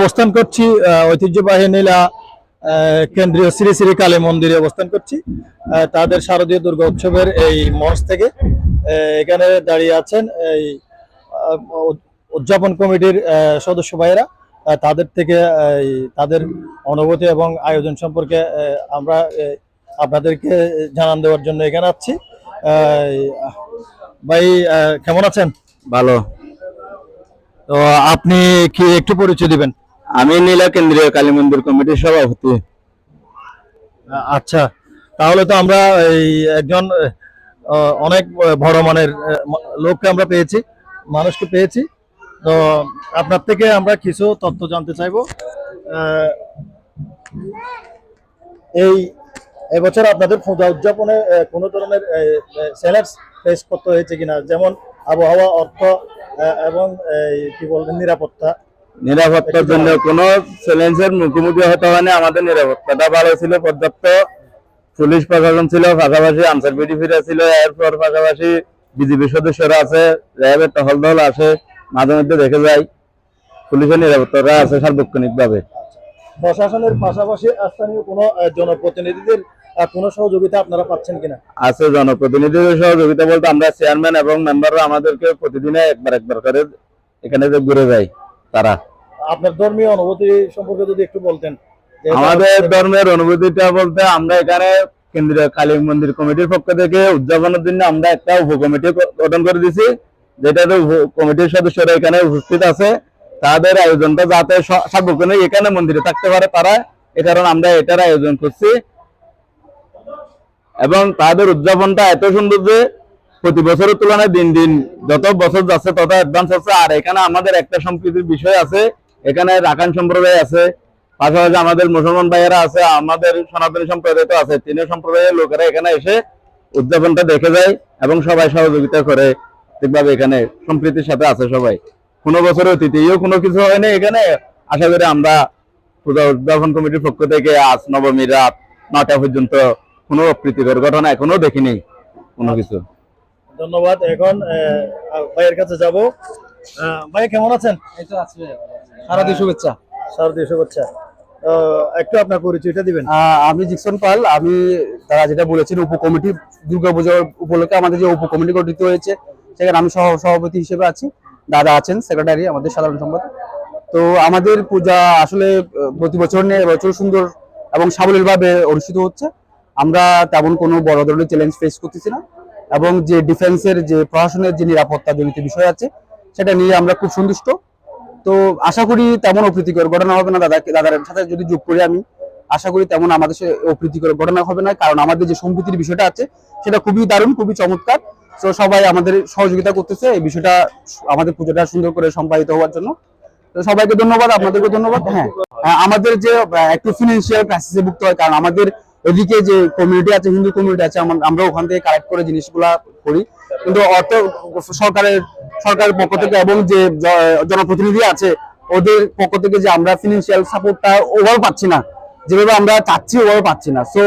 অবস্থান করছি ঐতিহ্যবাহী নীলা কেন্দ্রীয় শ্রী শ্রী কালী মন্দিরে অবস্থান করছি। তাদের শারদীয় দুর্গা উৎসবের এই মঞ্চ থেকে এখানে দাঁড়িয়ে আছেন এই উদযাপন কমিটির সদস্য ভাইয়েরা। তাদের থেকে তাদের অনুভূতি এবং আয়োজন সম্পর্কে আমরা আপনাদেরকে জানান দেওয়ার জন্য এখানে আছি ভাই কেমন আছেন? ভালো। তো আপনি কি একটু পরিচয় দিবেন? আমি নীলা কেন্দ্রীয় কালী মন্দির কমিটির সভাপতি। আচ্ছা। তাহলে তো আমরা এই একজন অনেক বড় মানের লোককে আমরা পেয়েছি মানুষকে পেয়েছি। তো আপনার থেকে আমরা কিছু তথ্য জানতে চাইব। এই এবছর আপনাদের পূজা উদযাপনে কোনো ধরনের চ্যালেঞ্জ ফেস করতে হয়েছে কিনা? যেমন আবহাওয়া অর্থ এবং কি বলবেন নিরাপত্তা। নিরাপত্তার জন্য কোনো চ্যালেঞ্জের মুখোমুখি হতে হয়নি আমাদের নিরাপত্তাটা ভালো ছিল পর্যাপ্ত পুলিশ প্রশাসন ছিল পাশাপাশি আনসার বিডিপিরা ছিল এরপর পাশাপাশি বিজেপি সদস্যরা আছে র্যাবের টহল দল আছে মাঝে মধ্যে দেখে যাই। পুলিশের নিরাপত্তারা আছে সার্বক্ষণিক ভাবে প্রশাসনের পাশাপাশি স্থানীয় কোনো জনপ্রতিনিধিদের কোনো সহযোগিতা আপনারা পাচ্ছেন কিনা? আছে জনপ্রতিনিধিদের সহযোগিতা বলতে আমরা চেয়ারম্যান এবং মেম্বাররা আমাদেরকে প্রতিদিনে একবার একবার করে এখানে যে ঘুরে যায় তারা। আপনার ধর্মীয় অনুভূতি সম্পর্কে যদি একটু বলতেন আমাদের ধর্মের অনুভূতিটা বলতে আমরা এখানে কেন্দ্রীয় কালী মন্দির কমিটির পক্ষ থেকে উদযাপনের জন্য আমরা একটা উপকমিটি গঠন করে দিছি যেটাতে কমিটির সদস্যরা এখানে উপস্থিত আছে। তাদের আয়োজনটা যাতে সার্বক্ষণিক এখানে মন্দিরে থাকতে পারে তারা এ কারণে আমরা এটার আয়োজন করছি। এবং তাদের উদযাপনটা এত সুন্দর যে প্রতি বছরের তুলনায় দিন দিন যত বছর যাচ্ছে তত অ্যাডভান্স হচ্ছে আর এখানে আমাদের একটা সম্প্রীতির বিষয় আছে, এখানে রাখান সম্প্রদায় আছে, পাশাপাশি আমাদের মুসলমান ভাইয়েরা আছে, আমাদের সনাতনী সম্প্রদায় তো আছে তিন সম্প্রদায়ের লোকেরা এখানে এসে উদযাপনটা দেখে যায় এবং সবাই সহযোগিতা করে। ঠিকভাবে এখানে সম্প্রীতির সাথে আছে সবাই। কোনো বছর অতীতেও কোনো কিছু হয়নি এখানে। আশা করি আমরা পূজা উদযাপন কমিটির পক্ষ থেকে আজ নবমী রাত নটা পর্যন্ত কোনো অপ্রীতিকর ঘটনা এখনও দেখিনি কোনো কিছু। ধন্যবাদ এখন ভাইয়ের কাছে যাব। ভাই কেমন আছেন? শারদীয় শুভেচ্ছা। শারদীয় শুভেচ্ছা। একটু আপনার পরিচয়টা দিবেন। আমি জিকসন পাল আমি তারা যেটা বলেছেন উপকমিটি দুর্গাপূজার উপলক্ষে আমাদের যে উপকমিটি গঠিত হয়েছে সেখানে আমি সহ সভাপতি হিসেবে আছি। দাদা আছেন সেক্রেটারি আমাদের সাধারণ সম্পাদক। তো আমাদের পূজা আসলে প্রতি বছর নিয়ে এবছর সুন্দর এবং সাবলীলভাবে অনুষ্ঠিত হচ্ছে। আমরা তেমন কোনো বড় ধরনের চ্যালেঞ্জ ফেস করতেছি না। এবং যে ডিফেন্সের যে প্রশাসনের যে নিরাপত্তা জনিত বিষয় আছে সেটা নিয়ে আমরা খুব সন্তুষ্ট। তো আশা করি তেমন অপ্রীতিকর ঘটনা হবে না। দাদাকে দাদার সাথে যদি যোগ করি আমি আশা করি তেমন আমাদের অপ্রীতিকর ঘটনা হবে না। কারণ আমাদের যে সম্প্রীতির বিষয়টা আছে সেটা খুবই দারুণ খুবই চমৎকার। তো সবাই আমাদের সহযোগিতা করতেছে। এই বিষয়টা আমাদের পুজোটা সুন্দর করে সম্পাদিত হওয়ার জন্য। তো সবাইকে ধন্যবাদ। আপনাদেরকে ধন্যবাদ। হ্যাঁ। আহ, আমাদের যে একটু ফিনান্সিয়াল ক্রাইসিসে ভুগতে হয় কারণ আমাদের এদিকে যে কমিউনিটি আছে, হিন্দু কমিউনিটি আছে, আমরা ওখান থেকে কালেক্ট করে জিনিসগুলা করি। কিন্তু অর্থ সরকারের সরকারের পক্ষ থেকে এবং যে জনপ্রতিনিধি আছে, ওদের পক্ষ থেকে যে আমরা ফিনান্সিয়াল সাপোর্টটা ওভাবে পাচ্ছি না। যেভাবে আমরা চাচ্ছি ওভাবে পাচ্ছি না। সো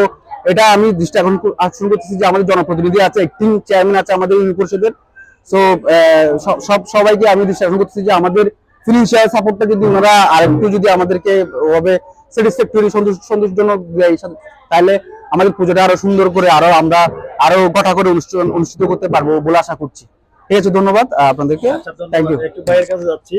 এটা আমি দৃষ্টি কর- আকর্ষণ করতেছি যে আমাদের জনপ্রতিনিধি আছে একটিং চেয়ারম্যান আছে আমাদের ইউনি পরিষদের সো সব সবাইকে আমি দৃষ্টি আকর্ষণ করতেছি যে আমাদের ফিনান্সিয়াল সাপোর্টটা যদি ওনারা আরেকটু যদি আমাদেরকে ওভাবে স্যাটিসফ্যাক্টরি সন্তোষজনক তাহলে আমাদের পুজোটা আরও সুন্দর করে আরও আমরা আরও গোটা করে অনুষ্ঠান অনুষ্ঠিত করতে পারব বলে আশা করছি। ঠিক আছে ধন্যবাদ আপনাদেরকে। আচ্ছা, থ্যাংক ইউ ধন্যবাদ। একটু ভাইয়ের কাছে যাচ্ছি।